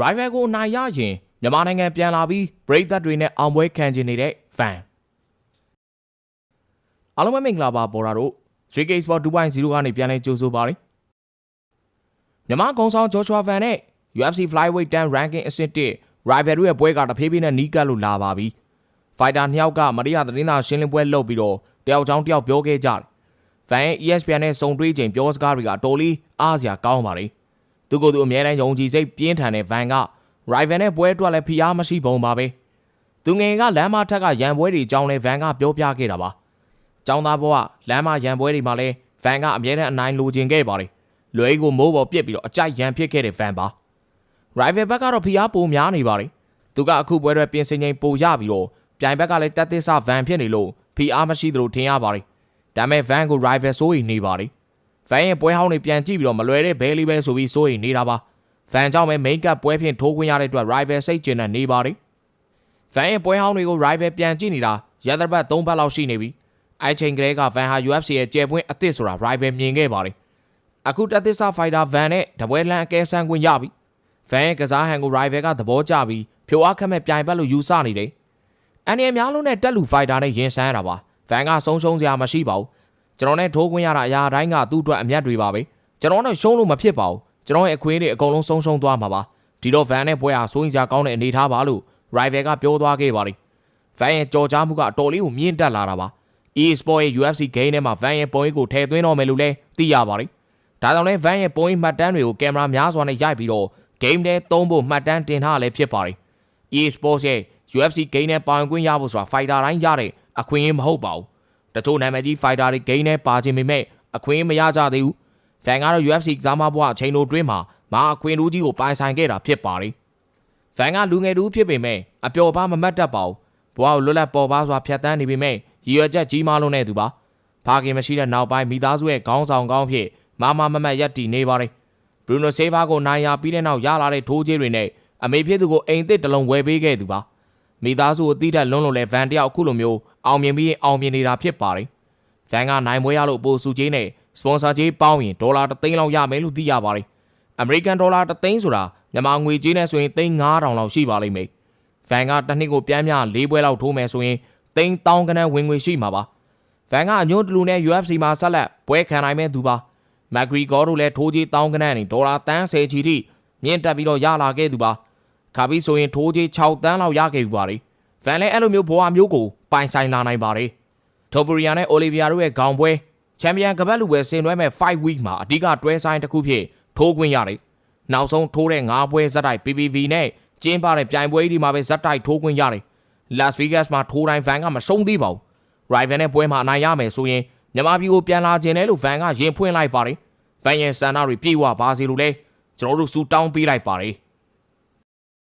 rival ကိုနိုင်ရရင်မြန်မာနိုင်ငံပြန်လာပြီး break that တွေနဲ့အောင်ပွဲခံကျင်နေတဲ့ fan အားလုံးပဲမင်္ဂလာပါပေါ်တာတို့ JK Sport 2.0ကနေပြန်လဲကြိုးဆိုပါရစေမြန်မာကောင်ဆောင် Joshua Van နဲ့ UFC Flyweight 10 ranking အဆင့်1 rival တို့ရဲ့ပွဲကတဖြည်းဖြည်းနဲ့နီးကပ်လို့လာပါပြီ။ fighter နှစ်ယောက်ကမရိယာသတင်းသာရှင်းလင်းပွဲလုပ်ပြီးတော့တယောက်ချောင်းတယောက်ပြောခဲ့ကြတယ်။ Van ရဲ့ ESPN နဲ့စုံတွေးချိန်ပြောစကားတွေကတော်လေးအားစရာကောင်းပါလေ။ သူကသူအမြဲတမ်းယုံကြည်စိတ်ပြင်းထန်တဲ့ Van က rival နဲ့ပွဲအတွက်လည်းဖိအားမရှိပုံပါပဲ။သူငယ်ကလမ်းမထက်ကရန်ပွဲတွေအကြောင်းလဲ Van ကပြောပြခဲ့တာပါ။ចောင်းသားဘဝလမ်းမရန်ပွဲတွေမှာလဲ Van ကအမြဲတမ်းအနိုင်လိုချင်ခဲ့ပါတယ်။လွယ်ကိုမိုးပေါ်ပြစ်ပြီးတော့အကြိုက်ရန်ဖြစ်ခဲ့တဲ့ Van ပါ။ rival ဘက်ကတော့ဖိအားပိုများနေပါတယ်။သူကအခုပွဲတွေပြင်ဆင်ချိန်ပိုရပြီးတော့ပြိုင်ဘက်ကလည်းတက်သစ်ဆ Van ဖြစ်နေလို့ဖိအားမရှိသလိုထင်ရပါတယ်။ဒါပေမဲ့ Van ကို rival စိုးရိမ်နေပါတ ယ်။ Van ရဲ့ပွဲဟောင်းတွေပြန်ကြည့်ပြီးတော့မလွယ်တဲ့ဘဲလေးပဲဆိုပြီးစိုးရိမ်နေတာပါ။ Van ကြောင့်ပဲ main cup ပွဲဖြင့်ထိုးခွင့်ရတဲ့အတွက် rival စိတ်ကျဉ်နဲ့နေပါတယ်။ Van ရဲ့ပွဲဟောင်းတွေကို rival ပြန်ကြည့်နေတာရသပတ်3ပတ်လောက်ရှိနေပြီ။အဲချိန်ကလေးက Van ဟာ UFC ရဲ့ကျယ်ပွင့်အသစ်ဆိုတာ rival မြင်ခဲ့ပါတယ်။အခုတက်သစ်ဆ fighter Van နဲ့တပွဲလန်းအကဲဆန်းခွင့်ရပြီ။ Van ရဲ့ကစားဟန်ကို rival ကသဘောကျပြီးဖြိုအားခက်မဲ့ပြိုင်ဘက်လို့ယူဆနေတယ်။အန်ရီအများလုံးနဲ့တက်လူ fighter နဲ့ရင်ဆိုင်ရတာပါ။ Van ကဆုံးရှုံးစရာမရှိပါဘူး။ ကျွန်တော်နဲ့ထိုးခွင့်ရတာအရာတိုင်းကသူ့အတွက်အမျက်တွေပါပဲ။ကျွန်တော်နဲ့ရှုံးလို့မဖြစ်ပါဘူး။ကျွန်တော်ရဲ့အခွင့်အရေးတွေအကုန်လုံးဆုံးရှုံးသွားမှာပါ။ဒီတော့ Van နဲ့ပွဲဟာစိုးရင်စရာကောင်းတဲ့အနေအထားပါလို့ rival ကပြောသွားခဲ့ပါတယ်။ Van ရဲ့ကြော်ကြားမှုကအတော်လေးကိုမြင့်တက်လာတာပါ။ e-sport ရဲ့ UFC game ထဲမှာ Van ရဲ့ပုံရိပ်ကိုထည့်သွင်းတော့မယ်လို့လည်းသိရပါတယ်။ဒါကြောင့်လဲ Van ရဲ့ပုံရိပ်မှတ်တမ်းတွေကိုကင်မရာများစွာနဲ့ရိုက်ပြီးတော့ game ထဲသုံးဖို့မှတ်တမ်းတင်ထားလည်းဖြစ်ပါတယ်။ e-sport ရဲ့ UFC game နဲ့ပါဝင်ခွင့်ရဖို့ဆိုတာ fighter တိုင်းရတဲ့အခွင့်အရေးမဟုတ်ပါဘူး။ တချို့နာမည်ကြီး fighter တွေ game ထဲပါခြင်းပေမဲ့အခွင့်အရေးမရကြသေးဘူး။ Van ကတော့ UFC ကစားမဘွားအချိန်တို့တွင်းမှာမာအခွင့်အရေးကြီးကိုပိုင်ဆိုင်ခဲ့တာဖြစ်ပါတယ်။ Van ကလူငယ်တူဖြစ်ပေမဲ့အပျော်ပါမမတ်တတ်ပါဘူး။ဘွားကိုလွတ်လပ်ပေါ်ပါစွာဖြတ်တန်းနေပေမဲ့ရည်ရွယ်ချက်ကြီးမားလုံးနဲ့သူပါ။ဖခင်မရှိတဲ့နောက်ပိုင်းမိသားစုရဲ့ခေါင်းဆောင်ကောင်းဖြစ်မမမမတ်ရက်တည်နေပါတယ်။ Bruno Silva ကိုနိုင်ရပြီးတဲ့နောက်ရလာတဲ့ထိုးကြေးတွေနဲ့အမေဖြစ်သူကိုအိမ်သစ်တစ်လုံးဝယ်ပေးခဲ့သူပါ။မိသားစုကိုတိတက်လွန်းလို့လဲ Van တယောက်အခုလိုမျိုး အောင်မြင်ပြီးအောင်မြင်နေတာဖြစ်ပါတယ်။ Van ကနိုင်ပွဲရလို့ပိုစုကြေးနဲ့စပွန်ဆာကြေးပေါင်းရင်ဒေါ်လာ3သိန်းလောက်ရမယ်လို့သိရပါတယ်။ American ဒေါ်လာ3သိန်းဆိုတာမြန်မာငွေကြေးနဲ့ဆိုရင်သိန်း9000လောက်ရှိပါလိမ့်မယ်။ Van ကတစ်နှစ်ကိုပြန်မြ၄ပွဲလောက်ထိုးမယ်ဆိုရင်သိန်း1000ခန်းဝင်ငွေရှိမှာပါ။ Van ကအညွန့်တလူနဲ့ UFC မှာဆက်လက်ပွဲခံနိုင်မဲ့သူပါ။ McGregor တို့လည်းထိုးကြေး1000ခန်းနဲ့ဒေါ်လာတန်း10ချီထိမြင့်တက်ပြီးတော့ရလာခဲ့သူပါ။ခါပြီးဆိုရင်ထိုးကြေး6တန်းလောက်ရခဲ့ပြီပါလေ။ Van လည်းအဲ့လိုမျိုးဘဝမျိုးကိုပိုင်ဆိုင်လာနိုင်ပါတယ်။တိုပရီယာနဲ့အိုလီဗီယာတို့ရဲ့ခေါင်ပွဲချန်ပီယံကပတ်လူပွဲဆင်နွှဲမဲ့5 week မှာအဓိကတွဲဆိုင်တစ်ခုဖြစ်ထိုးခွင့်ရတယ်။နောက်ဆုံးထိုးတဲ့9ပွဲဇက်တိုက် PPV နဲ့ကျင်းပတဲ့ပြိုင်ပွဲဒီမှာပဲဇက်တိုက်ထိုးခွင့်ရတယ်။ Las Vegas မှာထိုးတိုင်း Van ကမရှုံးသေးပါဘူး။ Rival နဲ့ပွဲမှာအနိုင်ရမယ်ဆိုရင်မြန်မာပြည်ကိုပြန်လာခြင်းလဲလို့ Van ကရင်ဖွင့်လိုက်ပါတယ်။ Van ရဲ့စန္ဒတွေပြေဝပါစေလို့လဲကျွန်တော်တို့စူတောင်းပေးလိုက်ပါတယ်။